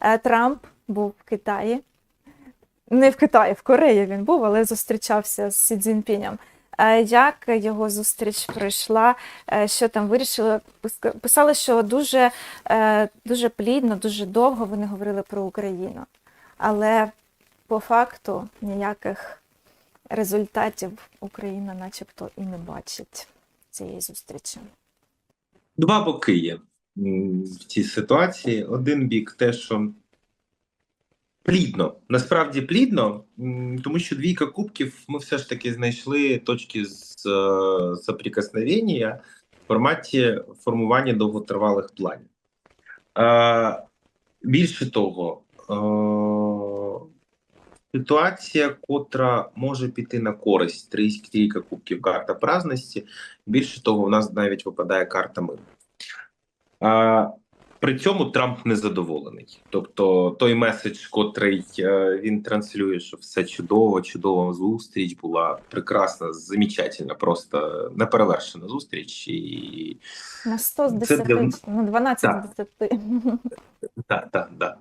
Е, Трамп був в Китаї. Не в Китаї, в Кореї він був, але зустрічався з Сі Цзіньпінем. Е, Як його зустріч пройшла? Е, Що там вирішили? Пис- Писали, що дуже, дуже плідно, дуже довго вони говорили про Україну. Але по факту ніяких результатів Україна, начебто, і не бачить цієї зустрічі. Два боки є в цій ситуації. Один бік те, що плідно, насправді плідно, тому що двійка кубків ми все ж таки знайшли точки з е, соприкосновення в форматі формування довготривалих планів. Е, більше того, е, ситуація, котра може піти на користь трійка кубків карта праздності. Більше того, у нас навіть випадає карта миру. А, при цьому Трамп незадоволений. Тобто той меседж, котрий е, він транслює, що все чудово, чудова зустріч була прекрасна, замечательна, просто неперевершена зустріч. І На 100 з Це 10, для- ну 12 Так. з 10. Так, так, так.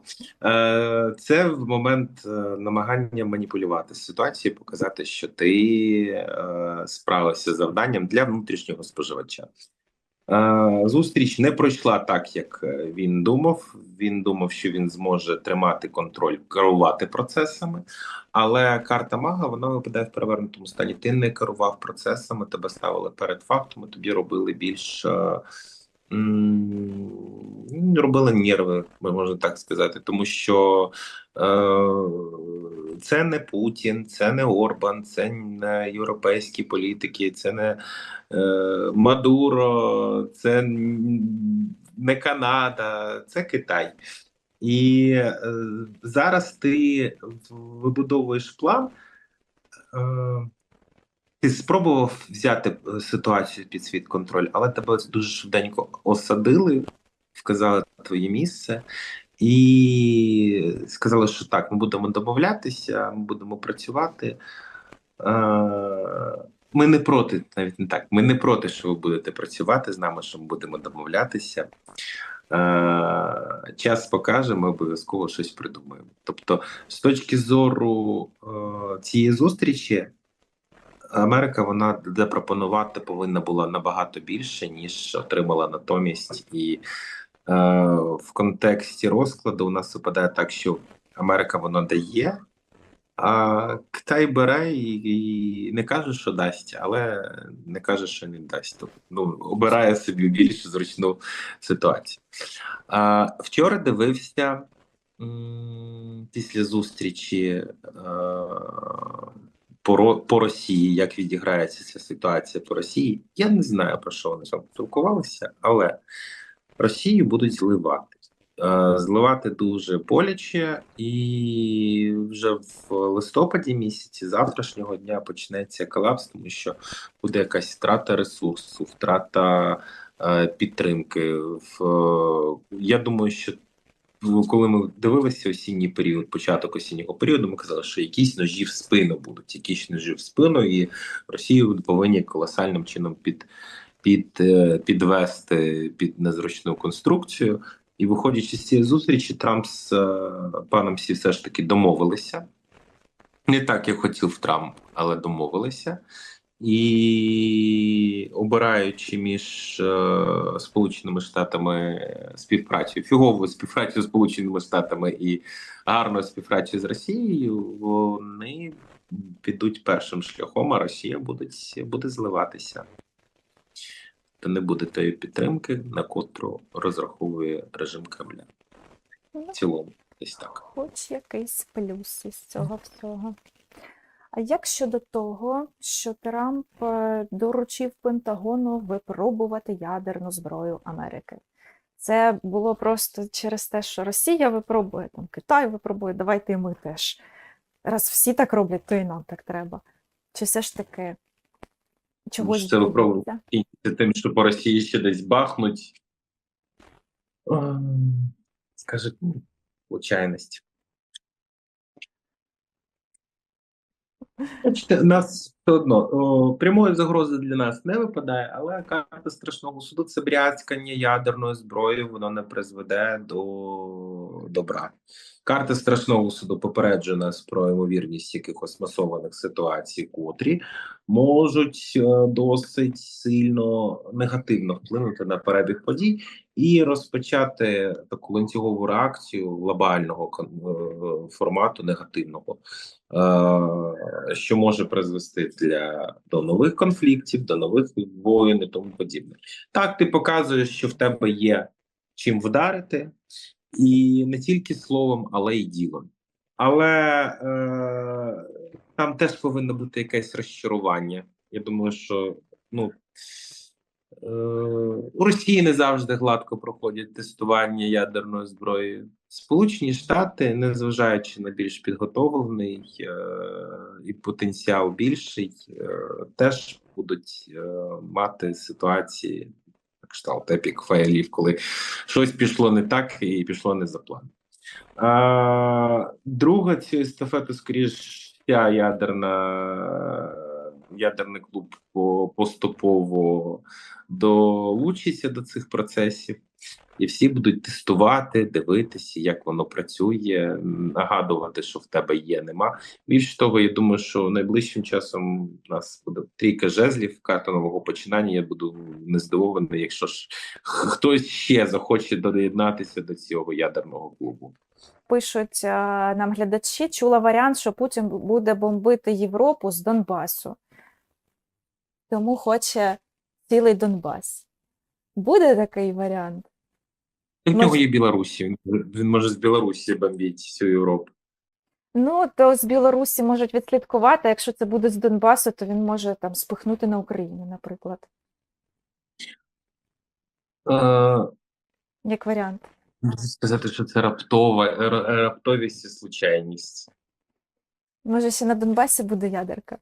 Це в момент е, намагання маніпулювати ситуацією, показати, що ти е, справився з завданням для внутрішнього споживача. Е, зустріч не пройшла так, як е, він думав. Він думав, що він зможе тримати контроль, керувати процесами. Але карта мага вона випадає в перевернутому стані. Ти не керував процесами, тебе ставили перед фактом, тобі робили більш. Ну, нерви, можна так сказати, тому що е, це не Путін, це не Орбан, це не європейські політики, це не е, Мадуро, це не Канада, це Китай. І е, зараз ти вибудовуєш план. Е, ти спробував взяти е, ситуацію під свій контроль, але тебе дуже швиденько осадили, вказали твоє місце і сказали, що так, ми будемо домовлятися, ми будемо працювати. Е, Ми не проти, навіть не так. Ми не проти, що ви будете працювати з нами, що ми будемо домовлятися. Е, Час покаже, ми обов'язково щось придумаємо. Тобто, з точки зору цієї зустрічі, Америка вона запропонувати повинна була набагато більше, ніж отримала натомість. І е, в контексті розкладу у нас випадає так, що Америка вона дає, а Китай бере і, і не каже, що дасть, але не каже, що не дасть. Тобто, ну, обирає собі більш зручну ситуацію. А, вчора дивився м, після зустрічі е, по, по Росії, як відіграється ця ситуація по Росії. Я не знаю про що вони там спілкувалися, але Росію будуть зливати. Е, Зливати дуже боляче, і вже в листопаді місяці завтрашнього дня почнеться колапс, тому що буде якась втрата ресурсу, втрата е, підтримки. В, е, я думаю, що коли ми дивилися осінній період, початок осіннього періоду, ми казали, що якісь ножі в спину будуть, якісь ножі в спину, і Росію повинні колосальним чином під, під, е, підвести під незручну конструкцію. І виходячи з цієї зустрічі, Трамп з е, паном Сі все ж таки домовилися. Не так, як хотів Трамп, але домовилися. І обираючи між е, Сполученими Штатами співпрацю, фігову співпрацю з Сполученими Штатами і гарну співпрацю з Росією, вони підуть першим шляхом, а Росія буде, буде зливатися. Та не буде тієї підтримки, на котру розраховує режим Кремля. В цілому, десь так. Хоч якийсь плюс із цього всього. А як щодо того, що Трамп е, доручив Пентагону випробувати ядерну зброю Америки? Це було просто через те, що Росія випробує, там Китай випробує, давайте і ми теж. Раз всі так роблять, то і нам так треба. Чи все ж таки чогось це випробує. боїться? І тим, що по Росії ще десь бахнуть. Ем, Скаже, ну, случайність. Бачите, нас все одно прямої загрози для нас не випадає, але карта страшного суду це брязкання ядерною зброєю, воно не призведе до добра. Карта страшного суду попереджує нас про ймовірність якихось масованих ситуацій, котрі можуть е, досить сильно негативно вплинути на перебіг подій і розпочати таку ланцюгову реакцію глобального е, формату негативного, е, що може призвести для до нових конфліктів, до нових воєн і тому подібне. Так, ти показуєш, що в тебе є чим вдарити, і не тільки словом, але й ділом. Але е, там теж повинно бути якесь розчарування. Я думаю, що ну. Е, у Росії не завжди гладко проходять тестування ядерної зброї. Сполучені Штати, незважаючи на більш підготовлений е, і потенціал більший, е, теж будуть е, мати ситуації кшталт епік файлів, коли щось пішло не так і пішло не за планом. Друга цю естафету, скоріш, ця ядерна ядерний клуб поступово долучиться до цих процесів, і всі будуть тестувати, дивитися, як воно працює, нагадувати, що в тебе є, нема. Більше того, я думаю, що найближчим часом у нас буде трійка жезлів, карта нового починання. Я буду не здивований, якщо ж хтось ще захоче доєднатися до цього ядерного клубу. Пишуть е, нам глядачі, чула варіант, що Путін буде бомбити Європу з Донбасу. Тому хоче цілий Донбас. Буде такий варіант? В Може- нього є Білорусі. Він, він може з Білорусі бомбити всю Європу. Ну, то з Білорусі можуть відслідкувати, а якщо це буде з Донбасу, то він може там спихнути на Україну, наприклад, Е, як варіант. можу сказати, що це раптова ра- раптовість і случайність. Може, ще на Донбасі буде ядерка.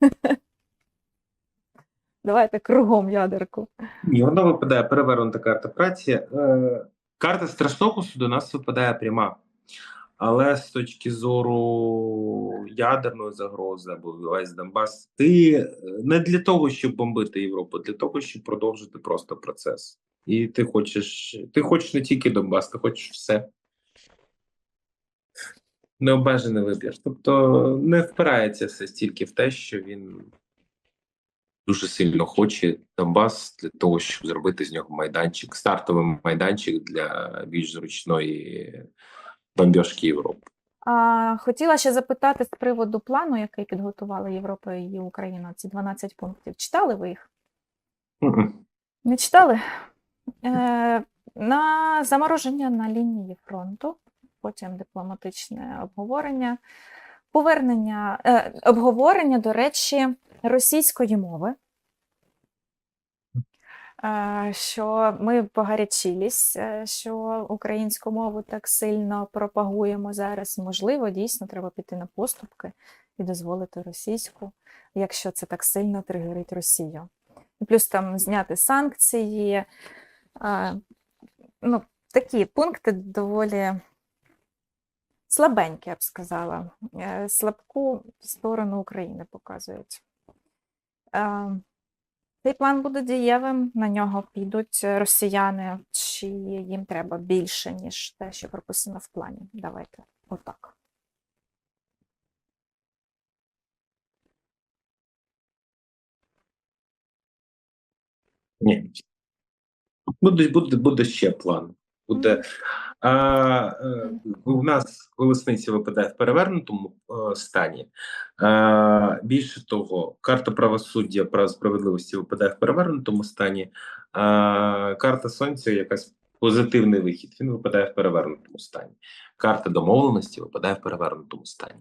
Давайте кругом ядерку. Ні, воно випадає перевернута карта праці. Е, карта страшного суду нас випадає пряма. Але з точки зору ядерної загрози або весь Донбас, ти е, не для того, щоб бомбити Європу, для того, щоб продовжити просто процес. І ти хочеш, ти хочеш не тільки Донбас, ти хочеш все. Необмежений вибір. Тобто не впирається все стільки в те, що він дуже сильно хоче Донбас для того, щоб зробити з нього майданчик, стартовий майданчик для більш зручної бомбіжки Європи. А, хотіла ще запитати з приводу плану, який підготували Європа і Україна, ці 12 пунктів. Читали ви їх? Не читали? Е, на замороження на лінії фронту, потім дипломатичне обговорення, повернення, е, обговорення, до речі, російської мови. Е, Що ми погарячились, е, що українську мову так сильно пропагуємо зараз. Можливо, дійсно треба піти на поступки і дозволити російську, якщо це так сильно тригерить Росію. Плюс там зняти санкції. Ну, такі пункти доволі слабенькі, я б сказала. Е, Слабку сторону України показують. Е, Цей план буде дієвим, на нього підуть росіяни, чи їм треба більше, ніж те, що прописано в плані. Давайте отак. Ні. Буде, буде, буде ще план Буде, а, е, у нас колесниця випадає в перевернутому е, стані. А, більше того, карта правосуддя прав справедливості випадає в перевернутому стані. А, карта сонця якась позитивний вихід. Він випадає в перевернутому стані. Карта домовленості випадає в перевернутому стані.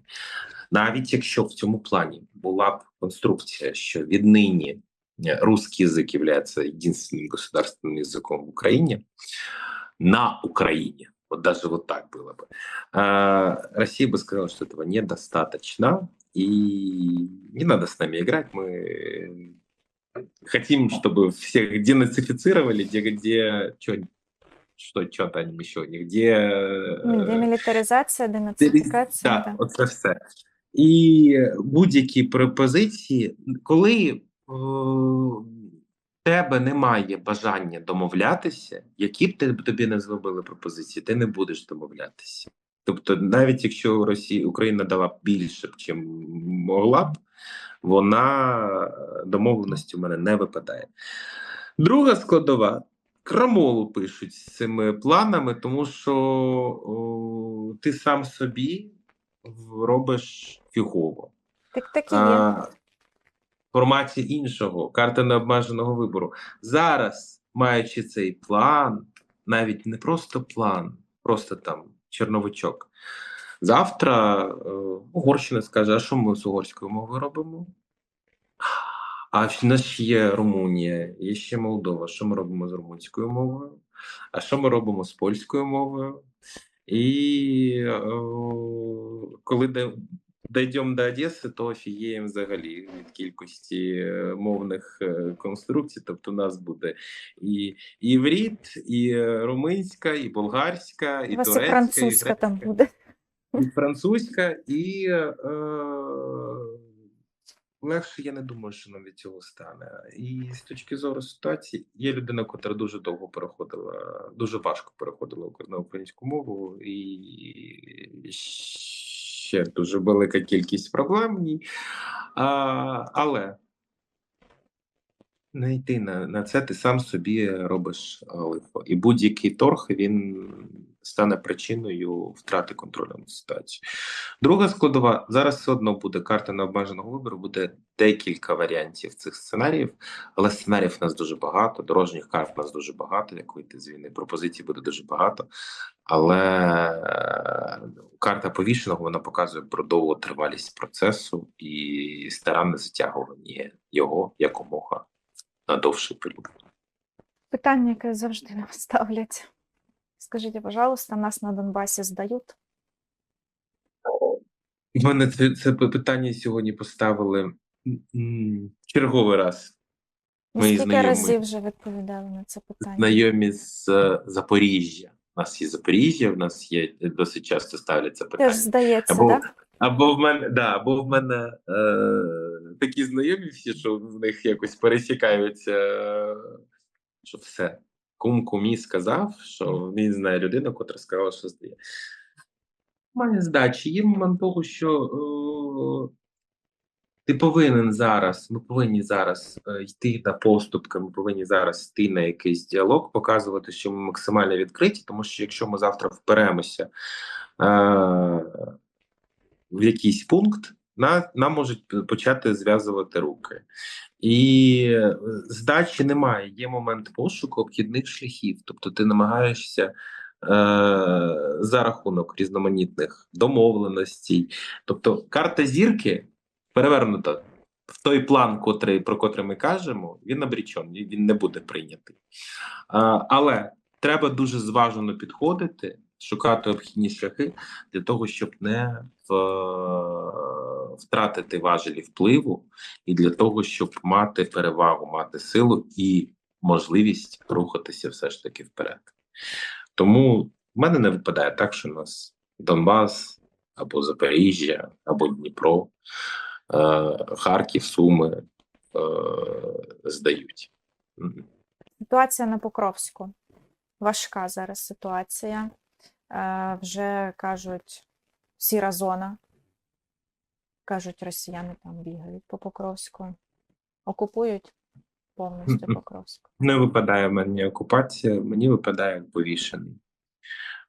Навіть якщо в цьому плані була б конструкція, що віднині э, русский язык является единственным государственным языком в Украине, на Украине, вот даже вот так было бы, а, Россия бы сказала, что этого недостаточно, и не надо с нами играть, мы хотим, чтобы всех денацифицировали, где, где что, что, что там еще, нигде... Демілітаризація, денацифікація. Так, да. оце все. І будь-які пропозиції, коли е, в тебе немає бажання домовлятися, які б ти- тобі не зробили пропозиції, ти не будеш домовлятися. Тобто, навіть якщо Росія Україна дала б більше б, чим могла б, вона е, домовленості в мене не випадає. Друга складова. Крамолу пишуть з цими планами, тому що о, ти сам собі робиш фігово. Так так і є. А, форматі іншого, карта необмеженого вибору. Зараз, маючи цей план, навіть не просто план, просто там черновичок. Завтра е, Угорщина скаже: а що ми з угорською мовою робимо? А в нас є Румунія, є ще Молдова. Що ми робимо з румунською мовою? А що ми робимо з польською мовою? І е, коли де- дійдемо до Одеси, то офігіємо взагалі від кількості е, мовних е, конструкцій. Тобто, у нас буде і, і іврит, і е, румунська, і болгарська, і вас і турецька, французька і там буде. і французька, і е, легше я не думаю, що нам від цього стане. І з точки зору ситуації, є людина, яка дуже довго переходила, дуже важко переходила на українську мову, і ще дуже велика кількість проблем. в. А, але не йти на, на це, ти сам собі робиш е, лихо. І будь-який торг він стане причиною втрати контролю над ситуацією. Друга складова зараз все одно буде карта необмеженого вибору, буде декілька варіантів цих сценаріїв, але сценаріїв у нас дуже багато, дорожніх карт у нас дуже багато, як вийти з війни. Пропозицій буде дуже багато. Але е, карта повішеного вона показує про довгу тривалість процесу і старанне затягування його якомога на довший період. Питання, яке завжди нам ставлять. Скажіть, пожалуйста, нас на Донбасі здають? У мене це, це питання сьогодні поставили черговий раз. Мої скільки знайомі. разів вже відповідали на це питання? Знайомі з е, Запоріжжя. У нас є Запоріжжя, в нас є досить часто ставляться питання. Теж здається, Або, так? або в мене, да, або в мене е, такі знайомі всі, що в них якось пересікаються, е, що все. Кум кумі сказав, що він знає людину, котра сказала, що здає. Має здачі. Є момент того, що е, ти повинен зараз, ми повинні зараз е, йти на поступки, ми повинні зараз йти на якийсь діалог, показувати, що ми максимально відкриті, тому що якщо ми завтра вперемося е, в якийсь пункт, на, нам можуть почати зв'язувати руки. І е, здачі немає. Є момент пошуку обхідних шляхів. Тобто ти намагаєшся е, за рахунок різноманітних домовленостей. Тобто, карта зірки перевернута в той план, котрий, про котрий ми кажемо, він обрічений, він не буде прийнятий. А, але треба дуже зважено підходити, шукати обхідні шляхи для того, щоб не в, втратити важелі впливу, і для того, щоб мати перевагу, мати силу і можливість рухатися все ж таки вперед. Тому в мене не випадає так, що у нас Донбас або Запоріжжя, або Дніпро, Харків, Суми е, здають. Ситуація на Покровську. Важка зараз ситуація. Е, вже кажуть, сіра зона. Кажуть, росіяни там бігають по Покровську. Окупують повністю Покровську. Не випадає в мене окупація, мені випадає повішений.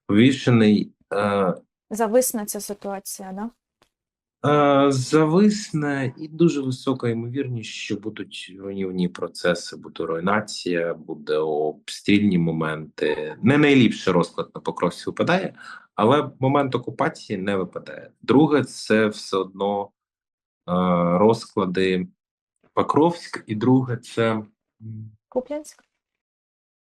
Повішений е, Зависне ця ситуація, да? Е, зависне і дуже висока ймовірність, що будуть руйнівні процеси, буде руйнація, буде обстрільні моменти. Не найліпший розклад на Покровську випадає, але момент окупації не випадає. Друге, це все одно е, розклади Покровськ, і друге це. Куп'янськ?